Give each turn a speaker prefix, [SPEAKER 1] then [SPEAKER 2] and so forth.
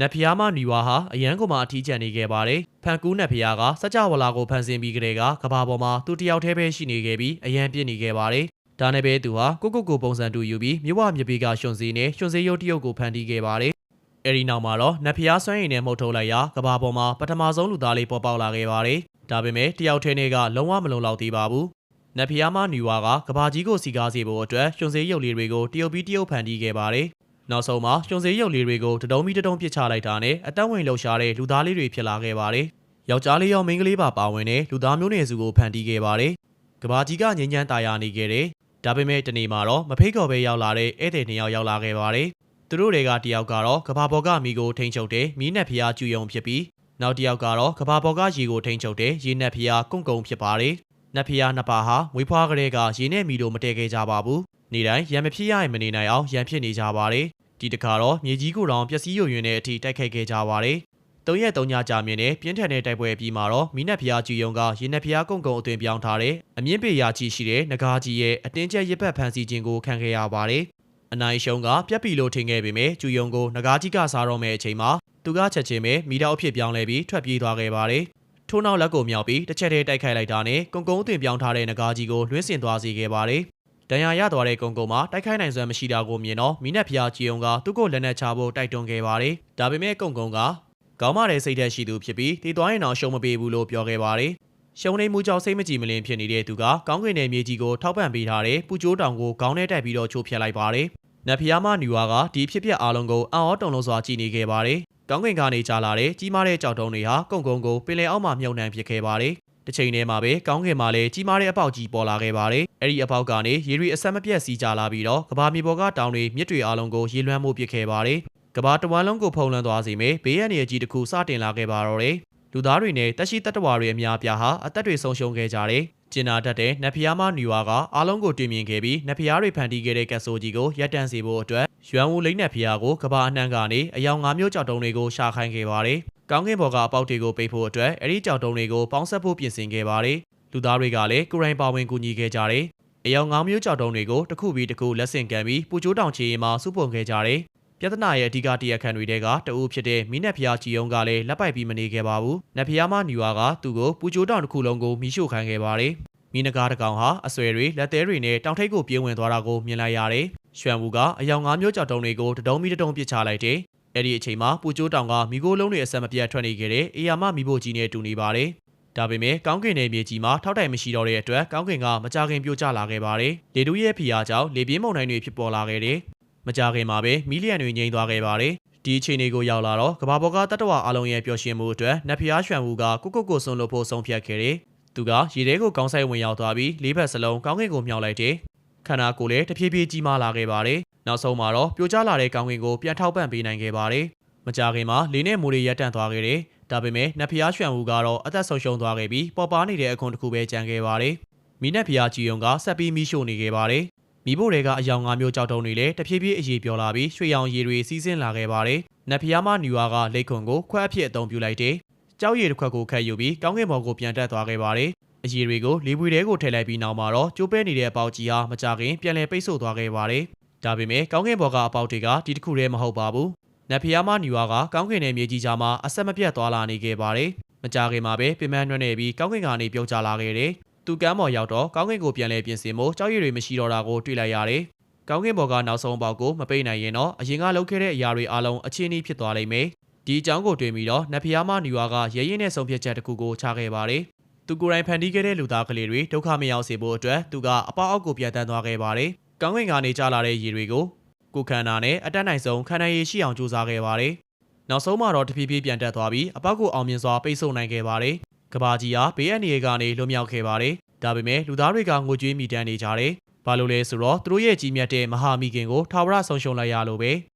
[SPEAKER 1] နတ်ဖျားမနီဝါဟာအရန်ကုန်မှာအထီးကျန်နေခဲ့ပါတယ်။ဖန်ကူးနတ်ဖျားကစကြဝဠာကိုဖန်ဆင်းပြီးကလေးကကဘာပေါ်မှာသူတယောက်တည်းပဲရှိနေခဲ့ပြီးအရန်ပြစ်နေခဲ့ပါတယ်။ဒါနဲ့ပဲသူဟာကိုကိုကိုပုံစံတူယူပြီးမြဝမြပေကရှင်စည်းနဲ့ရှင်စည်းရုပ်တရုပ်ကိုဖန်တီးခဲ့ပါတယ်။အဲဒီနောက်မှာတော့နတ်ဖျားဆွမ်းရည်နဲ့မှုတ်ထုတ်လိုက်ရာကဘာပေါ်မှာပထမဆုံးလူသားလေးပေါ်ပေါက်လာခဲ့ပါတယ်။ဒါပေမဲ့တယောက်တည်းနဲ့ကလုံးဝမလုံလောက်သေးပါဘူး။နတ်ဖျားမနီဝါကကဘာကြီးကိုစီကားစေဖို့အတွက်ရှင်စည်းရုပ်လေးတွေကိုတရုပ်ပြီးတရုပ်ဖန်တီးခဲ့ပါတယ်။ နောက်ဆုံးမှာရှင်စည်းရုပ်လေးတွေကိုတဒုံမီတဒုံပစ်ချလိုက်တာနဲ့အသက်ဝင်လှုပ်ရှားတဲ့လူသားလေးတွေဖြစ်လာခဲ့ပါတယ်။ယောက်ျားလေးရောမိန်းကလေးပါပါဝင်တဲ့လူသားမျိုးနွယ်စုကိုဖန်တီးခဲ့ပါတယ်။ကဘာကြီးကငြိမ်းချမ်းတာယာနေခဲ့တယ်။ဒါပေမဲ့တနေ့မှာတော့မဖိတ်ခေါ်ပဲရောက်လာတဲ့ဧည့်သည်နှစ်ယောက်ရောက်လာခဲ့ပါတယ်။သူတို့တွေကတယောက်ကတော့ကဘာပေါ်ကမိကိုထိန်ချုပ်တဲ့မီးနက်ဖျားကျူယုံဖြစ်ပြီးနောက်တစ်ယောက်ကတော့ကဘာပေါ်ကရေကိုထိန်ချုပ်တဲ့ရေနက်ဖျားကုန်းကုန်းဖြစ်ပါတယ်။နက်ဖျားနှစ်ပါးဟာမွေးဖွားကလေးကရေနဲ့မီတို့မတည့်ခဲ့ကြပါဘူး။နေ့တိုင်းရံမဖြစ်ရရင်မနေနိုင်အောင်ရံဖြစ်နေကြပါတယ်။ ဒီတခါတော့မြေကြီးကိုယ်တော်ပျက်စီးယိုယွင်းတဲ့အထိတိုက်ခိုက်ခဲ့ကြပါတယ်။တုံးရက်တုံးညကြာမြင့်နဲ့ပြင်းထန်တဲ့တိုက်ပွဲအပြီးမှာတော့မိနက်ဖျားကျူယုံကရေနက်ဖျားကုန်းကုန်းအသွင်ပြောင်းထားတဲ့အမြင့်ပေရာချီရှိတဲ့နဂါကြီးရဲ့အတင်းကျပ်ရစ်ပတ်ဖန်စီခြင်းကိုခံခဲ့ရပါတယ်။အနိုင်ရှုံးကပြက်ပီလို့ထင်ခဲ့ပေမဲ့ကျူယုံကိုနဂါကြီးကစားတော့မဲ့အချိန်မှာသူကချက်ချင်းပဲမိတော့အဖြစ်ပြောင်းလဲပြီးထွက်ပြေးသွားခဲ့ပါတယ်။ထို့နောက်လက်ကိုမြောက်ပြီးတစ်ချက်တည်းတိုက်ခိုက်လိုက်တာနဲ့ကုန်းကုန်းအသွင်ပြောင်းထားတဲ့နဂါကြီးကိုလွှင့်စင်သွားစေခဲ့ပါတယ်။ ဒဏ်ရာရသွားတဲ့ကုန်းကုန်းမှာတိုက်ခိုက်နိုင်စွမ်းမရှိတာကိုမြင်တော့မိနက်ဖျားကြည်ုံကသူ့ကိုလက်နက်ချဖို့တိုက်တွန်းခဲ့ပါတယ်။ဒါပေမဲ့ကုန်းကုန်းကကောင်းမတဲ့စိတ်ဓာတ်ရှိသူဖြစ်ပြီးတည်သွားရင်တော့ရှုံးမပေးဘူးလို့ပြောခဲ့ပါတယ်။ရှုံးနေမှုကြောင့်စိတ်မကြည်မလင်ဖြစ်နေတဲ့သူကကောင်းကင်နယ်မြေကြီးကိုထောက်ပံ့ပေးထားတဲ့ပူကျိုးတောင်ကိုခေါင်းထဲတိုက်ပြီးတော့ချိုးဖျက်လိုက်ပါတယ်။နတ်ဖျားမနီဝါကဒီဖြစ်ပျက်အားလုံးကိုအံ့ဩတုန်လှုပ်စွာကြည်နေခဲ့ပါတယ်။ကောင်းကင်ကနေကြာလာတဲ့ကြီးမားတဲ့ကြောက်တုံးတွေဟာကုန်းကုန်းကိုပင်လယ်အောက်မှာမြုပ်နှံပစ်ခဲ့ပါတယ်။ တစ်ချိန်တည်းမှာပဲကောင်းကင်မှာလည်းကြီးမားတဲ့အပေါက်ကြီးပေါ်လာခဲ့ပါတယ်။အဲ့ဒီအပေါက်ကနေရေတွေအဆက်မပြတ်စီးကြလာပြီးတော့ကဘာမြေပေါ်ကတောင်တွေမြစ်တွေအားလုံးကိုရေလွှမ်းမှုပစ်ခဲ့ပါတယ်။ကဘာတဝမ်းလုံးကိုဖုံးလွှမ်းသွားစေမယ်ဘေးရန်ရဲ့ကြီးတစ်ခုစတင်လာခဲ့ပါတော့တယ်။လူသားတွေနဲ့တက်ရှိတက်တဝါတွေအများပြားဟာအသက်တွေဆုံးရှုံးခဲ့ကြတယ်။ကျင်နာတတ်တဲ့နတ်ဖျားမနီဝါကအားလုံးကိုတွေ့မြင်ခဲ့ပြီးနတ်ဖျားတွေဖန်တီးခဲ့တဲ့ကက်ဆိုကြီးကိုရပ်တန့်စေဖို့အတွက်ရွမ်ဝူလိမ့်နတ်ဖျားကိုကဘာအနှံ့ကနေအယောင်၅မျိုးကြောက်တုံးတွေကိုရှာခိုင်းခဲ့ပါတယ်။ ကောင်းကင်ဘော်ကအပေါက်တွေကိုပိတ်ဖို့အတွက်အဲ့ဒီကြောက်တုံးတွေကိုပေါင်းဆက်ဖို့ပြင်ဆင်ခဲ့ပါတယ်။လူသားတွေကလည်းကိုရိုင်းပါဝင်ကူညီခဲ့ကြတယ်။အယောင်၅မျိုးကြောက်တုံးတွေကိုတစ်ခုပြီးတစ်ခုလက်ဆင့်ကမ်းပြီးပူချိုးတောင်ချီရင်မှာစုပုံခဲ့ကြတယ်။ပြဿနာရဲ့အဓိကတရားခံတွေတဲကတအူးဖြစ်တဲ့မိနက်ဖျားကြည်ယုံကလည်းလက်ပိုက်ပြီးမနေခဲ့ပါဘူး။နတ်ဖျားမနီဝါကသူ့ကိုပူချိုးတောင်တစ်ခုလုံးကိုမိရှို့ခိုင်းခဲ့ပါတယ်။မိနဂါတကောင်ဟာအဆွဲတွေလက်သေးတွေနဲ့တောင်ထိပ်ကိုပြေးဝင်သွားတာကိုမြင်လိုက်ရတယ်။ရွှမ်ဝူကအယောင်၅မျိုးကြောက်တုံးတွေကိုတဒုံမီတဒုံပစ်ချလိုက်တယ်။ အဲ့ဒီအချိန်မှာပူချိုးတောင်ကမိโก้လုံးတွေအဆက်မပြတ်ထွက်နေခဲ့တဲ့အေယာမမိဖို့ကြီးနဲ့တူနေပါတယ်။ဒါပေမဲ့ကောင်းကင်နယ်မြေကြီးမှာထောက်တိုင်မရှိတော့တဲ့အတွက်ကောင်းကင်ကမကြခင်ပြိုကျလာခဲ့ပါတယ်။လေတူးရဲ့ဖီအားကြောင့်လေပြင်းမုန်တိုင်းတွေဖြစ်ပေါ်လာခဲ့တယ်။မကြခင်မှာပဲမီလီယံတွေငြိမ်းသွားခဲ့ပါတယ်။ဒီအခြေအနေကိုရောက်လာတော့ကဘာပေါ်ကတတ္တဝါအလုံးရဲ့ပျော်ရွှင်မှုအတွက်နတ်ဖျားရွှန်ဝူကကုတ်ကုတ်ကိုဆွန်လို့ဖို့ဆုံးဖြတ်ခဲ့တယ်။သူကရေထဲကိုကောင်းဆိုင်ဝင်ရောက်သွားပြီးလေးဘက်စလုံးကောင်းကင်ကိုမြောက်လိုက်တယ်။ ခန္ဓာကိုယ်လည်းတဖြည်းဖြည်းကြီးမားလာခဲ့ပါတယ်။နောက်ဆုံးမှာတော့ပြိုကျလာတဲ့ကောင်းကင်ကိုပြန်ထောက်ပံ့ပေးနိုင်ခဲ့ပါတယ်။မကြခင်မှာလေးနဲ့မိုးတွေရပ်တန့်သွားခဲ့တယ်။ဒါပေမဲ့နတ်ဖျားရွှန်ဝူကတော့အသက်ဆုံးရှုံးသွားခဲ့ပြီးပေါ်ပါနေတဲ့အခွန်တစ်ခုပဲကျန်ခဲ့ပါတယ်။မိနက်ဖျားကြည်ုံကဆက်ပြီးမိရှို့နေခဲ့ပါတယ်။မိဖို့တွေကအယောင်၅မျိုးကြောက်တုံးတွေလည်းတဖြည်းဖြည်းအရေးပြောလာပြီးရွှေရောင်ရည်တွေစီးဆင်းလာခဲ့ပါတယ်။နတ်ဖျားမနီဝါကလက်ခွန်ကိုခွက်အဖြစ်အသုံးပြုလိုက်တယ်။ကြောက်ရည်တစ်ခွက်ကိုခတ်ယူပြီးကောင်းကင်ဘော်ကိုပြန်တက်သွားခဲ့ပါတယ်။ အရည်တွေကိုလေပွေထဲကိုထည့်လိုက်ပြီးနောက်မှာတော့ကျိုးပဲနေတဲ့အပေါက်ကြီးဟာမကြခင်ပြန်လည်ပိတ်ဆို့သွားခဲ့ပါတယ်။ဒါပေမဲ့ကောင်းကင်ဘော်ကအပေါက်တွေကဒီတစ်ခုတည်းမဟုတ်ပါဘူး။နတ်ဖျားမနီဝါကကောင်းကင်နယ်မြေကြီးကြားမှာအဆက်မပြတ်သွားလာနေခဲ့ပါတယ်။မကြခင်မှာပဲပင်မနှွှဲနေပြီးကောင်းကင်ကနေပြုတ်ကျလာခဲ့တယ်။သူကမ်းပေါ်ရောက်တော့ကောင်းကင်ကိုပြန်လဲပြင်ဆင်ဖို့ကြောက်ရည်တွေမရှိတော့တာကိုတွေ့လိုက်ရတယ်။ကောင်းကင်ဘော်ကနောက်ဆုံးအပေါက်ကိုမပိတ်နိုင်ရင်တော့အရင်ကလုပ်ခဲ့တဲ့အရာတွေအလုံးအချင်းကြီးဖြစ်သွားလိမ့်မယ်။ဒီအကြောင်းကိုတွေ့ပြီးတော့နတ်ဖျားမနီဝါကရဲရင်နဲ့ဆုံးဖြတ်ချက်တစ်ခုကိုချခဲ့ပါတယ်။ သူကိုယ်တိုင်ဖန်တီးခဲ့တဲ့လူသားကလေးတွေဒုက္ခမရောက်စေဖို့အတွက်သူကအပေါက်အောက်ကိုပြန်တန်းသွားခဲ့ပါတယ်။ကောင်းကင်ကနေကျလာတဲ့ရေတွေကိုကိုယ်ခန္ဓာနဲ့အတက်နိုင်ဆုံးခန္ဓာရည်ရှိအောင်ကြိုးစားခဲ့ပါတယ်။နောက်ဆုံးမှာတော့တဖြည်းဖြည်းပြန်တက်သွားပြီးအပေါက်ကိုအောင်မြင်စွာပိတ်ဆို့နိုင်ခဲ့ပါတယ်။ကဘာကြီးဟာဘေးအန္တရာယ်ကနေလွတ်မြောက်ခဲ့ပါတယ်။ဒါပေမဲ့လူသားတွေကငိုကြွေးမိတမ်းနေကြတယ်။ဘာလို့လဲဆိုတော့သူတို့ရဲ့ကြီးမြတ်တဲ့မဟာမိခင်ကိုထာဝရဆုံးရှုံးလိုက်ရလို့ပဲ။